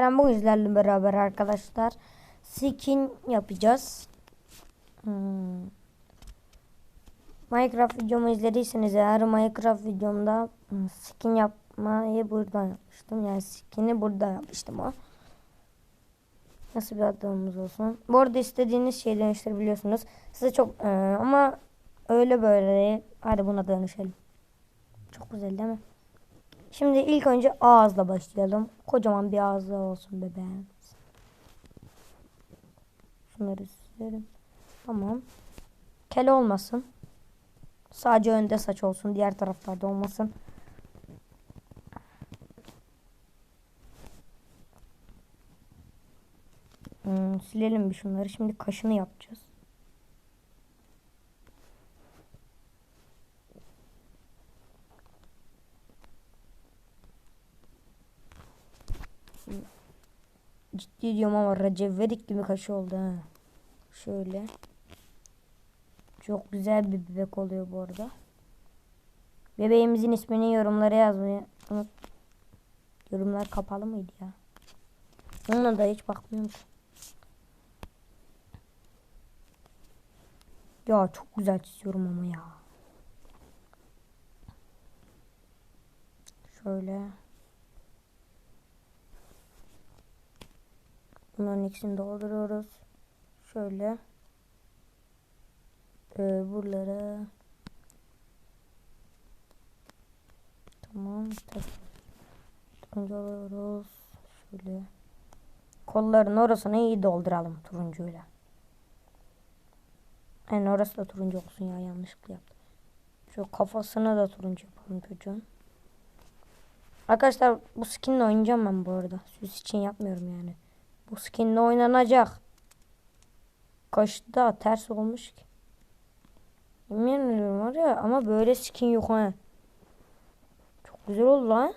Ben bugün sizlerle beraber arkadaşlar skin yapacağız. Hmm. Minecraft videomu izlediyseniz eğer Minecraft videomda hmm, skin yapmayı burada yapmıştım. Yani skin'i burada yapmıştım o. Nasıl bir adamımız olsun. Bu arada istediğiniz şeyi dönüştürebiliyorsunuz. Size çok e, ama öyle böyle. Hadi buna dönüşelim. Çok güzel değil mi? Şimdi ilk önce ağızla başlayalım. Kocaman bir ağızla olsun bebeğim. Şunları silerim. Tamam. Kel olmasın. Sadece önde saç olsun. Diğer taraflarda olmasın. Hmm, silelim bir şunları. Şimdi kaşını yapacağız. Ciddi diyorum ama Recep İvedik gibi kaşı oldu ha. Şöyle. Çok güzel bir bebek oluyor bu arada. Bebeğimizin ismini yorumlara yazmayı unut. Yorumlar kapalı mıydı ya? Ona da hiç bakmıyorum. Ya çok güzel çiziyorum ama ya. Şöyle. Bunların ikisini dolduruyoruz. Şöyle. Ee, buralara. Tamam. Turuncu alıyoruz. Şöyle. Kolların orasını iyi dolduralım turuncuyla. Yani orası da turuncu olsun ya yanlışlıkla yaptım. Şu kafasını da turuncu yapalım çocuğun. Arkadaşlar bu skinle oynayacağım ben bu arada. Süs için yapmıyorum yani. Bu skinle oynanacak. Kaşı da ters olmuş ki. Yemin ediyorum var ya ama böyle skin yok ha. Çok güzel oldu lan.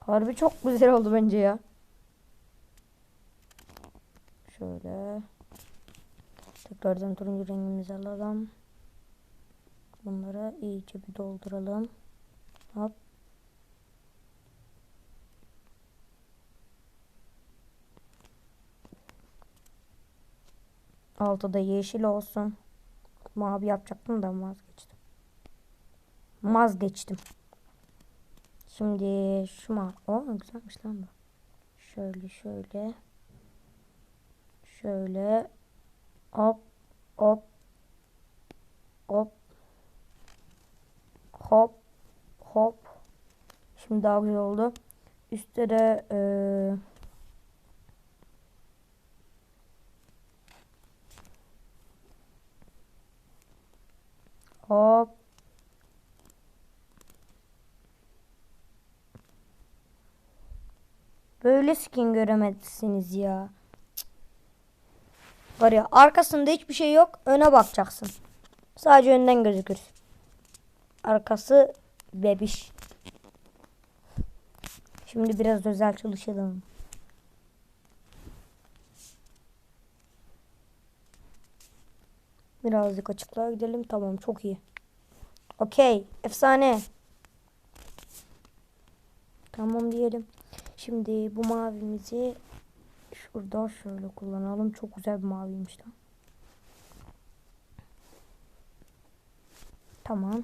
Harbi çok güzel oldu bence ya. Şöyle. Tekrardan turuncu rengimizi alalım. Bunları iyice bir dolduralım. Hop. Altı da yeşil olsun. Mavi yapacaktım da vazgeçtim. Vazgeçtim. Şimdi şu mavi. O güzelmiş lan bu. Şöyle şöyle. Şöyle. Hop. Hop. Hop. Hop. Hop. Şimdi daha güzel oldu. Üstte de eee Hop. Böyle skin göremezsiniz ya. Var ya arkasında hiçbir şey yok. Öne bakacaksın. Sadece önden gözükür. Arkası bebiş. Şimdi biraz özel çalışalım. Birazcık açıklığa gidelim. Tamam çok iyi. Okey. Efsane. Tamam diyelim. Şimdi bu mavimizi şurada şöyle kullanalım. Çok güzel bir maviymiş lan. Tamam.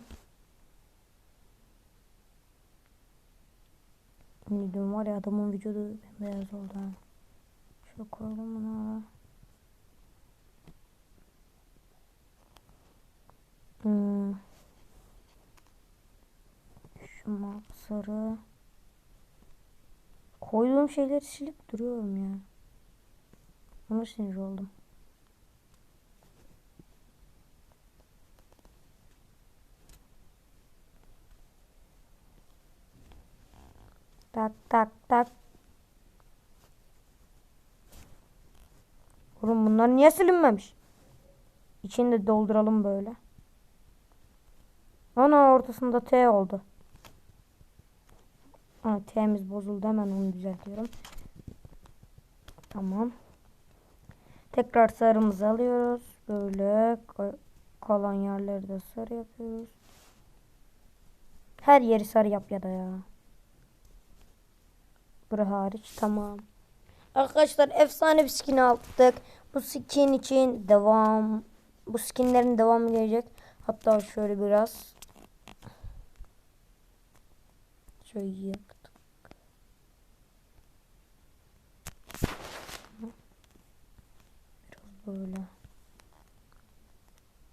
Şimdi diyorum var ya adamın vücudu beyaz oldu. Şöyle koyalım bunu. Hmm. Şu sarı. Koyduğum şeyleri silip duruyorum ya. Ona sinir oldum. Tak tak tak. Oğlum bunlar niye silinmemiş? İçini de dolduralım böyle. Ana ortasında T oldu. Ha, T'miz bozuldu hemen onu düzeltiyorum. Tamam. Tekrar sarımızı alıyoruz. Böyle ka- kalan yerleri de sarı yapıyoruz. Her yeri sarı yap ya da ya. Bura hariç tamam. Arkadaşlar efsane bir skin aldık. Bu skin için devam. Bu skinlerin devamı gelecek. Hatta şöyle biraz. Şöyle yaptık. Biraz böyle.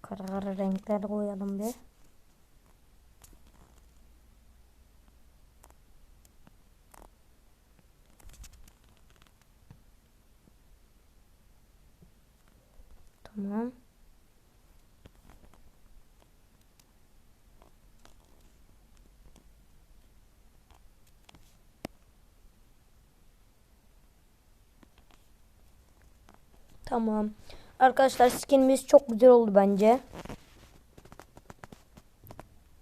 Kara kara renkler koyalım bir. Tamam. Tamam. Arkadaşlar skinimiz çok güzel oldu bence.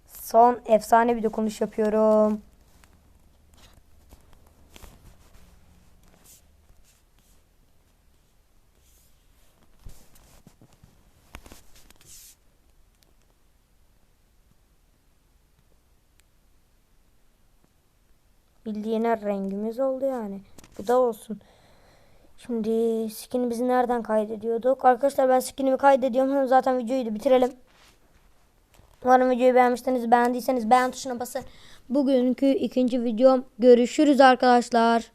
Son efsane bir dokunuş yapıyorum. Bildiğin her rengimiz oldu yani. Bu da olsun. Şimdi skinimizi nereden kaydediyorduk? Arkadaşlar ben skinimi kaydediyorum. Zaten videoyu da bitirelim. Umarım videoyu beğenmişsiniz. Beğendiyseniz beğen tuşuna basın. Bugünkü ikinci videom. Görüşürüz arkadaşlar.